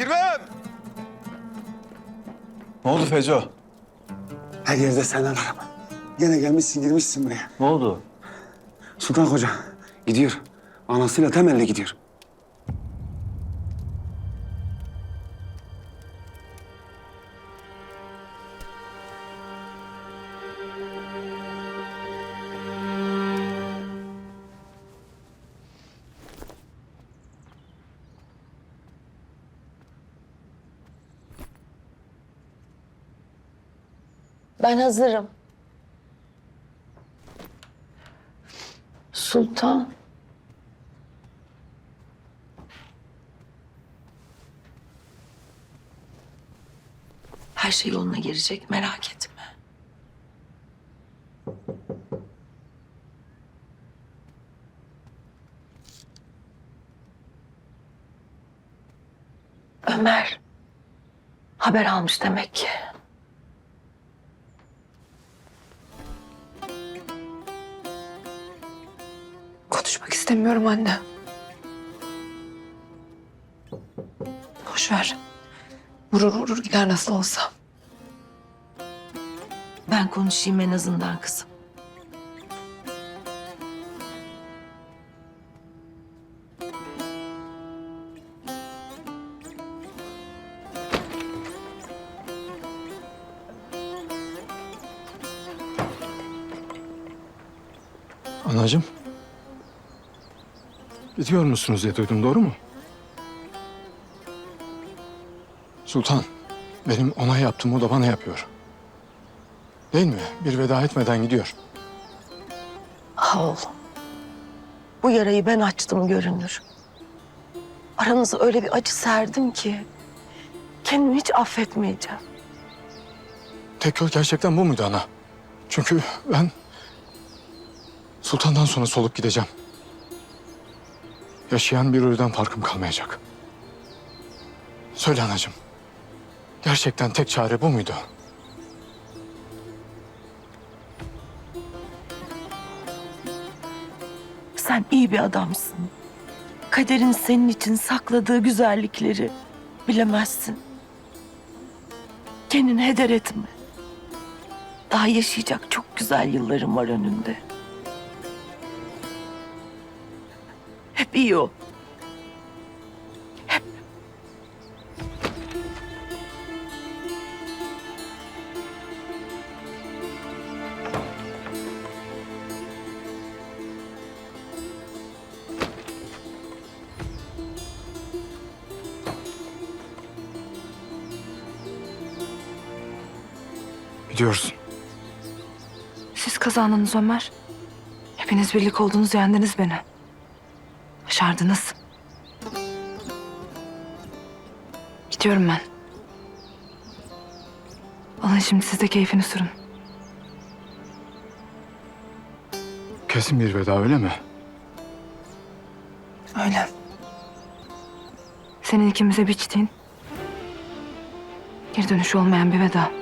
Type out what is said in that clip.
Kirvem! Ne oldu Feco? Her yerde senden arama. Gene gelmişsin girmişsin buraya. Ne oldu? Sultan Hoca gidiyor. Anasıyla temelli gidiyor. Ben hazırım. Sultan. Her şey yoluna girecek merak etme. Ömer haber almış demek ki. İstemiyorum anne. Boş ver. Vurur vurur gider nasıl olsa. Ben konuşayım en azından kızım. Anacığım. Gidiyor musunuz diye duydum doğru mu? Sultan, benim ona yaptığım o da bana yapıyor. Değil mi? Bir veda etmeden gidiyor. Ah oğlum. Bu yarayı ben açtım görünür. Aranıza öyle bir acı serdim ki... ...kendimi hiç affetmeyeceğim. Tek yol gerçekten bu muydu ana? Çünkü ben Sultan'dan sonra solup gideceğim. Yaşayan bir ölüden farkım kalmayacak. Söyle anacığım. Gerçekten tek çare bu muydu? Sen iyi bir adamsın. Kaderin senin için sakladığı güzellikleri bilemezsin. Kendini heder etme. Daha yaşayacak çok güzel yılların var önünde. Hep iyi ol. Hep. Gidiyorsun. Siz kazandınız Ömer. Hepiniz birlik oldunuz yendiniz beni. Başardınız. Gidiyorum ben. Alın şimdi siz de keyfini sürün. Kesin bir veda öyle mi? Öyle. Senin ikimize biçtiğin... ...geri dönüşü olmayan bir veda.